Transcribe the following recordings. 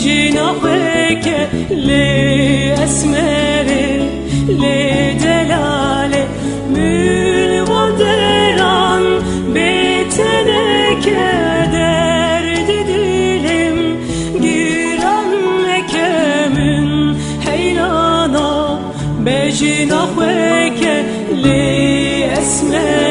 بجناحك لأسمر لدلال منغدران بتنك درد dilim girenlek من حيلانا بجناحك لأسمر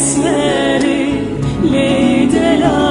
esmeri Leydelay